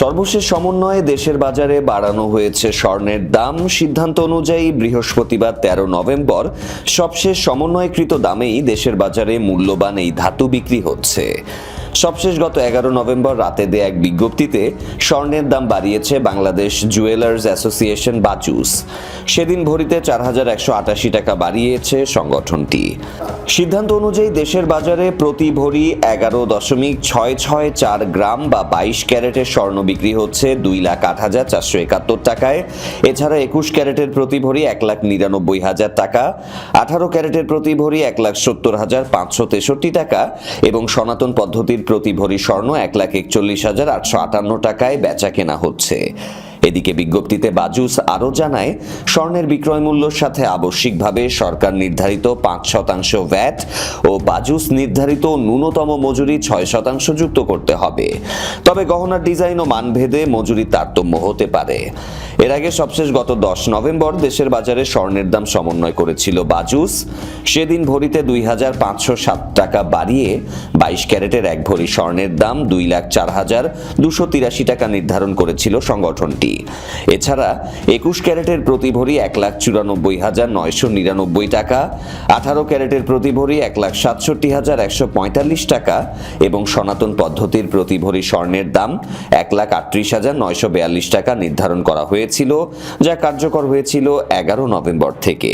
সর্বশেষ সমন্বয়ে দেশের বাজারে বাড়ানো হয়েছে স্বর্ণের দাম। সিদ্ধান্ত অনুযায়ী বৃহস্পতিবার তেরো নভেম্বর সবশেষ সমন্বয়কৃত দামেই দেশের বাজারে মূল্যবান এই ধাতু বিক্রি হচ্ছে। সবশেষ গত এগারো নভেম্বর রাতে দেয়া এক বিজ্ঞপ্তিতে স্বর্ণের দাম বাড়িয়েছে বাংলাদেশ জুয়েলার্স অ্যাসোসিয়েশন বাচুস সেদিন ভরিতে চার হাজার একশো আটাশি টাকা বাড়িয়েছে সংগঠনটি। সিদ্ধান্ত অনুযায়ী দেশের বাজারে প্রতি ভরি এগারো দশমিক ছয় ছয় চার গ্রাম বা বাইশ ক্যারেটের স্বর্ণ বিক্রি হচ্ছে দুই লাখ আট হাজার চারশো একাত্তর টাকায়। এছাড়া একুশ ক্যারেটের প্রতি ভরি এক লাখ নিরানব্বই হাজার টাকা, আঠারো ক্যারেটের প্রতি ভরি এক লাখ সত্তর হাজার পাঁচশো তেষট্টি টাকা এবং সনাতন পদ্ধতির প্রতি ভরি স্বর্ণ এক লাখ একচল্লিশ হাজার আটশো আটান্ন টাকায় বেচা কেনা হচ্ছে। এদিকে বিজ্ঞপ্তিতে বাজুস আরও জানায়, স্বর্ণের বিক্রয় মূল্যের সাথে আবশ্যিকভাবে সরকার নির্ধারিত পাঁচ শতাংশ ভ্যাট ও বাজুস নির্ধারিত ন্যূনতম মজুরি ছয় শতাংশ যুক্ত করতে হবে। তবে গহনার ডিজাইন ও মানভেদে মজুরি তারতম্য হতে পারে। এর আগে সবশেষ গত দশ নভেম্বর দেশের বাজারে স্বর্ণের দাম সমন্বয় করেছিল বাজুস। সেদিন ভরিতে দুই হাজার পাঁচশো সাত টাকা বাড়িয়ে বাইশ ক্যারেটের এক ভরি স্বর্ণের দাম দুই লাখ চার হাজার দুশো তিরাশি টাকা নির্ধারণ করেছিল সংগঠনটি। এছাড়া একুশ ক্যারেটের প্রতি ভরি এক লাখ চুরানব্বই হাজার নয়শো নিরানব্বই টাকা, আঠারো ক্যারেটের প্রতি ভরি এক লাখ সাতষট্টি হাজার একশো পঁয়তাল্লিশ টাকা এবং সনাতন পদ্ধতির প্রতি ভরি স্বর্ণের দাম এক লাখ আটত্রিশ হাজার নয়শো বিয়াল্লিশ টাকা নির্ধারণ করা হয়েছিল, যা কার্যকর হয়েছিল এগারো নভেম্বর থেকে।